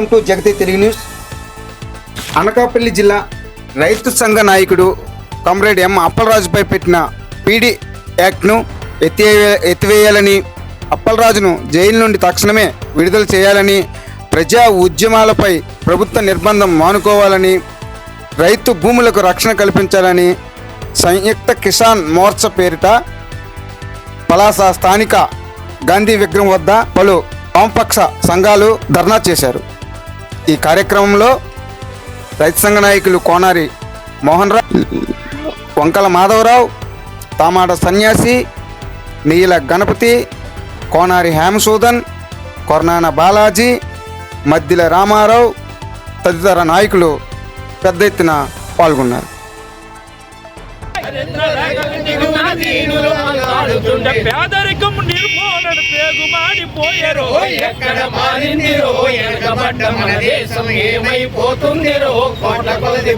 Welcome to Jagathi Telugu news. Anakapalli జిల్లా రైతు సంఘ నాయకుడు కామ్రేడ్ ఎం అప్పలరాజుపై పెట్టిన పీడీ యాక్ట్ను ఎత్తివే ఎత్తివేయాలని అప్పలరాజును జైలు నుండి తక్షణమే విడుదల చేయాలని ప్రజా ఉద్యమాలపై ప్రభుత్వ నిర్బంధం మానుకోవాలని రైతు భూములకు రక్షణ కల్పించాలని సంయుక్త కిసాన్ మోర్చా పేరిట పలాస స్థానిక గాంధీ విగ్రహం వద్ద పలు వామపక్ష సంఘాలు ధర్నా చేశారు. ఈ కార్యక్రమంలో రైతు సంఘ నాయకులు కోనారి మోహన్ రావు వంకల మాధవరావు తామాడ సన్యాసి నీల గణపతి కోనారి హేమసూదన్ కొర్నాన బాలాజీ మద్దిల రామారావు తదితర నాయకులు పెద్ద ఎత్తున పాల్గొన్నారు. ఆడుతుండే పేదరికం నిర్మూలన పేగుమాడిపోయారు. ఎక్కడ మారిందిరో వెనకబడ్డ మన దేశం ఏమైపోతుందిరో కోట్ల కొలది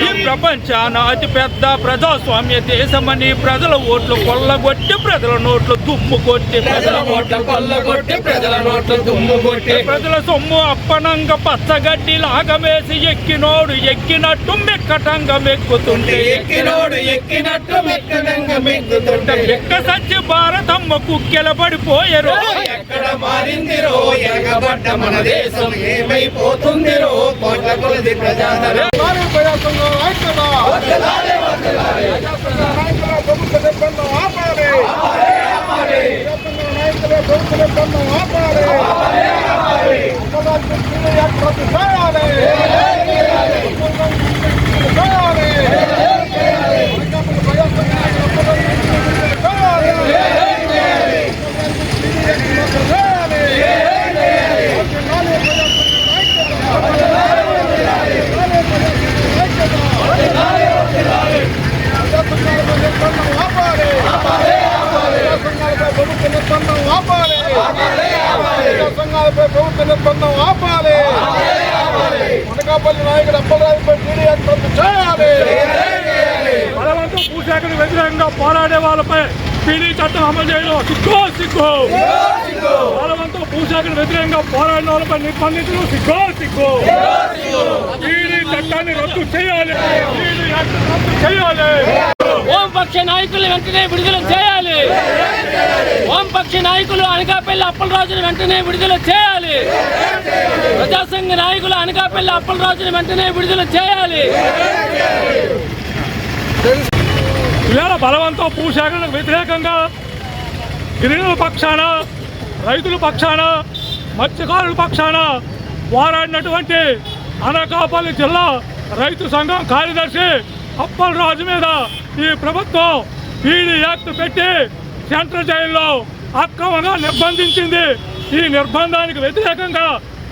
ఈ ప్రపంచాన అతి పెద్ద ప్రజాస్వామ్య దేశమని ప్రజల ఓట్లు కొల్లగొట్టి ప్రజల నోట్లు దుమ్ము కొట్టి ప్రజల నోట్ల కొల్లగొట్టి ప్రజల నోట్ల దుమ్ము కొట్టి ప్రజల సొమ్ము అప్పనంగ పచ్చగడ్డి లాగమేసి ఎక్కినోడు ఎక్కినట్టు మెక్కటంగా మెక్కుతుంటే. ఎక్కినోడు ఎక్కినట్టు మెక్కుతుంటే ఎక్క సచ్చి భారతమ్మ కుక్కెల పడిపోయారు ఎక్కడ మారిందిరో ఎనకబడ్డ మన దేశం ఏమైపోతుందిరో కోట్ల కొలది ప్రజాధనం సంఘాలపై ప్రభుత్వ నిర్బంధం ఆపాలి అనకాపల్లి నాయకుడు అప్పలరాజుపై టీడీ చేయాలి బలవంతం భూసేకరణ వ్యతిరేకంగా పోరాడే వాళ్ళపై పీడీ చట్టం అమలు చేయడం సిగ్గో సిగ్గు బలవంతం భూశాఖను వ్యతిరేకంగా పోరాడిన వాళ్ళపై నిర్బంధించడం సిగ్గో సిగ్గు పీడీ చట్టాన్ని రద్దు చేయాలి పీడీ యాక్ట్ రద్దు చేయాలి ఓం పక్ష నాయకులు వెంటనే విడుదల చేయాలి. ప్రతిపక్ష నాయకులు అనకాపల్లి అప్పలరాజును వెంటనే విడుదల చేయాలి. ప్రజాసంఘ నాయకులు అనకాపల్లి అప్పలరాజును వెంటనే విడుదల చేయాలి. ఇవాళ బలవంతం భూసేకరణకు వ్యతిరేకంగా గిరిజనుల పక్షాన రైతుల పక్షాన మత్స్యకారుల పక్షాన పోరాడినటువంటి అనకాపల్లి జిల్లా రైతు సంఘం కార్యదర్శి అప్పల్ రాజు మీద ఈ ప్రభుత్వం పీడీ యాక్ట్ పెట్టి సెంట్రల్ జైల్లో అక్రమంగా నిర్బంధించింది. ఈ నిర్బంధానికి వ్యతిరేకంగా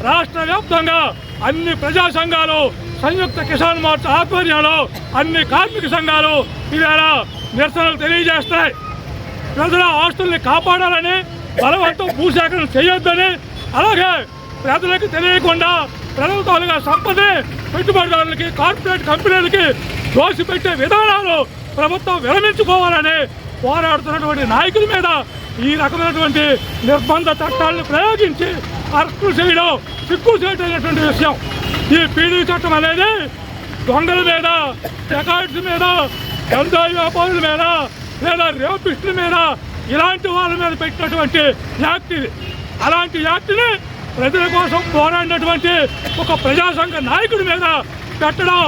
రాష్ట్ర వ్యాప్తంగా అన్ని ప్రజా సంఘాలు సంయుక్త కిసాన్ మోర్చా ఆధ్వర్యంలో అన్ని కార్మిక సంఘాలు ఇవాళ నిరసనలు తెలియజేస్తాయి. ప్రజల ఆస్తుల్ని కాపాడాలని బలవంతం భూసేకరణ చేయొద్దని అలాగే ప్రజలకు తెలియకుండా ప్రజల తాలూకా సంపద పెట్టుబడిదారులకి కార్పొరేట్ కంపెనీలకి దోసిపెట్టే విధానాలు ప్రభుత్వం విరమించుకోవాలని పోరాడుతున్నటువంటి నాయకుల మీద ఈ రకమైనటువంటి నిర్బంధ చట్టాలను ప్రయోగించి అరెస్టులు చేయడం సిగ్గు చేయటమైనటువంటి విషయం. ఈ పీడీ చట్టం అనేది దొంగల మీద డెకాయిట్స్ మీద గంజాయి వ్యాపారుల మీద లేదా రేపిస్టుల మీద ఇలాంటి వాళ్ళ మీద పెట్టినటువంటి యాక్ట్ ఇది. అలాంటి యాక్ట్ని ప్రజల కోసం పోరాడినటువంటి ఒక ప్రజాసంఘ నాయకుడి మీద పెట్టడం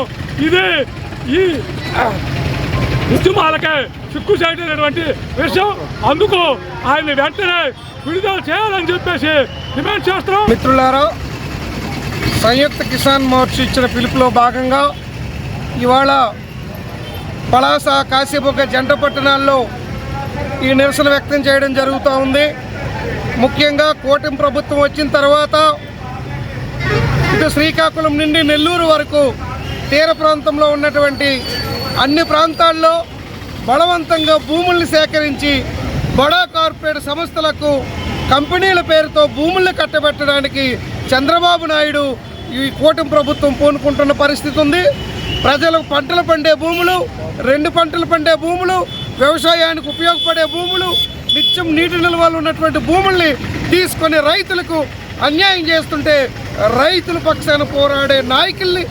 ఇది ఈ ఉద్యమాలకే చిక్కు చేయటటువంటి విషయం అందుకు ఆయన వెంటనే విడుదల చేయాలని చెప్పేసి డిమాండ్ చేస్తున్నాం. మిత్రులారా సంయుక్త కిసాన్ మోర్చా ఇచ్చిన పిలుపులో భాగంగా ఇవాళ పలాస కాశీబుగ్గ జంట పట్టణాల్లో ఈ నిరసన వ్యక్తం చేయడం జరుగుతూ ఉంది. ముఖ్యంగా కూటమి ప్రభుత్వం వచ్చిన తర్వాత ఇటు శ్రీకాకుళం నుండి నెల్లూరు వరకు తీర ప్రాంతంలో ఉన్నటువంటి అన్ని ప్రాంతాల్లో బలవంతంగా భూముల్ని సేకరించి బడా కార్పొరేట్ సంస్థలకు కంపెనీల పేరుతో భూముల్ని కట్టబెట్టడానికి చంద్రబాబు నాయుడు ఈ కూటమి ప్రభుత్వం పూనుకుంటున్న పరిస్థితి ఉంది. ప్రజలకు పంటలు పండే భూములు రెండు పంటలు పండే భూములు వ్యవసాయానికి ఉపయోగపడే భూములు నిత్యం నీటి నిల్వలు ఉన్నటువంటి భూముల్ని తీసుకొని రైతులకు అన్యాయం చేస్తుంటే రైతుల పక్షాన పోరాడే నాయకుల్ని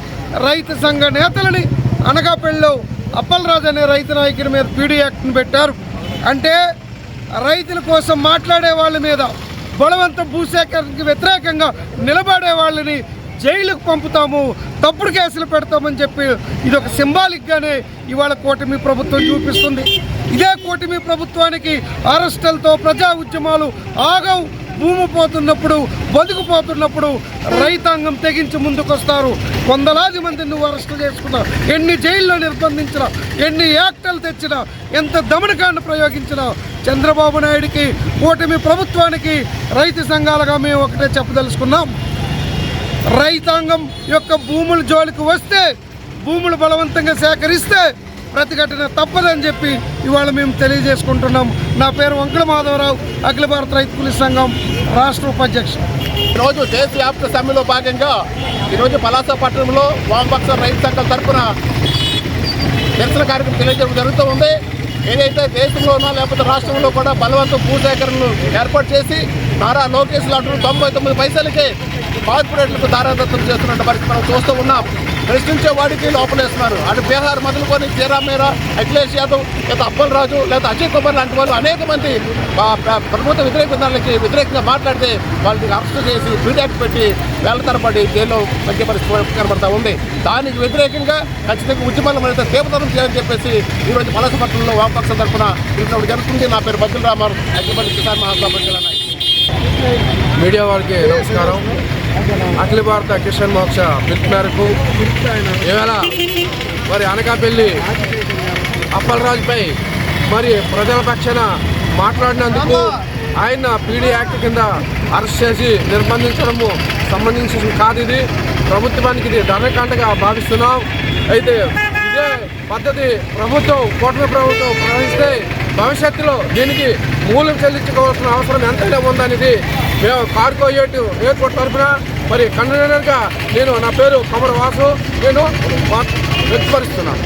రైతు సంఘ నేతలని అనగాపల్లిలో అప్పలరాజు అనే రైతు నాయకుడి మీద పీడీ యాక్ట్ని పెట్టారు. అంటే రైతుల కోసం మాట్లాడే వాళ్ళ మీద బలవంత భూసేకరణకి వ్యతిరేకంగా నిలబడే వాళ్ళని జైలుకు పంపుతాము తప్పుడు కేసులు పెడతామని చెప్పి ఇది ఒక సింబాలిక్గానే ఇవాళ కూటమి ప్రభుత్వం చూపిస్తుంది. ఇదే కూటమి ప్రభుత్వానికి అరెస్టులతో ప్రజా ఉద్యమాలు ఆగవు. భూమి పోతున్నప్పుడు బతుకుపోతున్నప్పుడు రైతాంగం తెగించి ముందుకొస్తారు. వందలాది మందిని నువ్వు అరెస్టు చేసుకున్నా ఎన్ని జైల్లో నిర్బంధించినా ఎన్ని యాక్టలు తెచ్చినా ఎంత దమనకాండ ప్రయోగించినా చంద్రబాబు నాయుడికి కూటమి ప్రభుత్వానికి రైతు సంఘాలుగా మేము ఒకటే చెప్పదలుచుకున్నాం. రైతాంగం యొక్క భూముల జోలికి వస్తే భూములు బలవంతంగా సేకరిస్తే ప్రతిఘటన తప్పదని చెప్పి ఇవాళ మేము తెలియజేసుకుంటున్నాం. నా పేరు వంకల మాధవరావు అఖిల భారత రైతు కూలీ సంఘం రాష్ట్ర ఉపాధ్యక్షుడు ఈరోజు దేశవ్యాప్త సమ్మెలో భాగంగా ఈరోజు పలాస పట్టణంలో వామపక్ష రైతు సంఘం తరఫున నిరసన కార్యక్రమం తెలియజేయడం జరుగుతూ ఉంది. ఏదైతే దేశంలోనో లేకపోతే రాష్ట్రంలో కూడా బలవంతం భూసేకరణలు ఏర్పాటు చేసి నారా లోకేష్ లాంటి తొంభై తొమ్మిది పైసలకే కార్పొరేట్లకు దారాదత్తం చేస్తున్న పరిస్థితి మనం చూస్తూ ఉన్నాం. ప్రశ్నించే వాడికి లోపలేస్తున్నారు. అటు బీహార్ మొదలుకొని తీరామేరా అఖిలేష్ యాదవ్ లేదా అప్పలరాజు లేదా అజయ్ కుమార్ లాంటి వాళ్ళు అనేక మంది ప్రభుత్వ వ్యతిరేక బృందాలకి వ్యతిరేకంగా మాట్లాడితే వాళ్ళని అరెస్ట్ చేసి బీడాక్ పెట్టి వేల తరబడి జైల్లో మధ్య పరిస్థితి కనబడతా ఉంది. దానికి వ్యతిరేకంగా ఖచ్చితంగా ఉద్యమాలు మరింత తీవ్రతరం చేయాలని చెప్పేసి ఈరోజు పలసపట్నంలో వామపక్షం తరఫున ఇటువంటి జరుగుతుంది. నా పేరు బద్దుల రామారావు అఖిలపల్లి కిసాన్ మహాసభ నాయకుడు మీడియా వాళ్ళకి నమస్కారం. అఖిల భారత కిషన్ మోక్ష పిలుపు మేరకు ఈవేళ మరి అనకాపల్లి అప్పలరాజుపై మరి ప్రజల పక్షాన మాట్లాడినందుకు ఆయన పీడీ యాక్ట్ కింద అరెస్ట్ చేసి నిర్బంధించడము సంబంధించి కాదు ఇది. ప్రభుత్వానికి ఇది ధర్మకాండగా భావిస్తున్నాం. అయితే ఇదే పద్ధతి ప్రభుత్వం కూటమి ప్రభుత్వం ప్రవహిస్తే భవిష్యత్తులో దీనికి మూలం చెల్లించుకోవాల్సిన అవసరం ఎంతైనా ఉందనేది మేము కార్కో ఏటు ఎయిర్పోర్ట్ తరఫున మరి కన్వీనర్గా నేను నా పేరు కమర వాసు. నేను వ్యక్తపరుస్తున్నాను.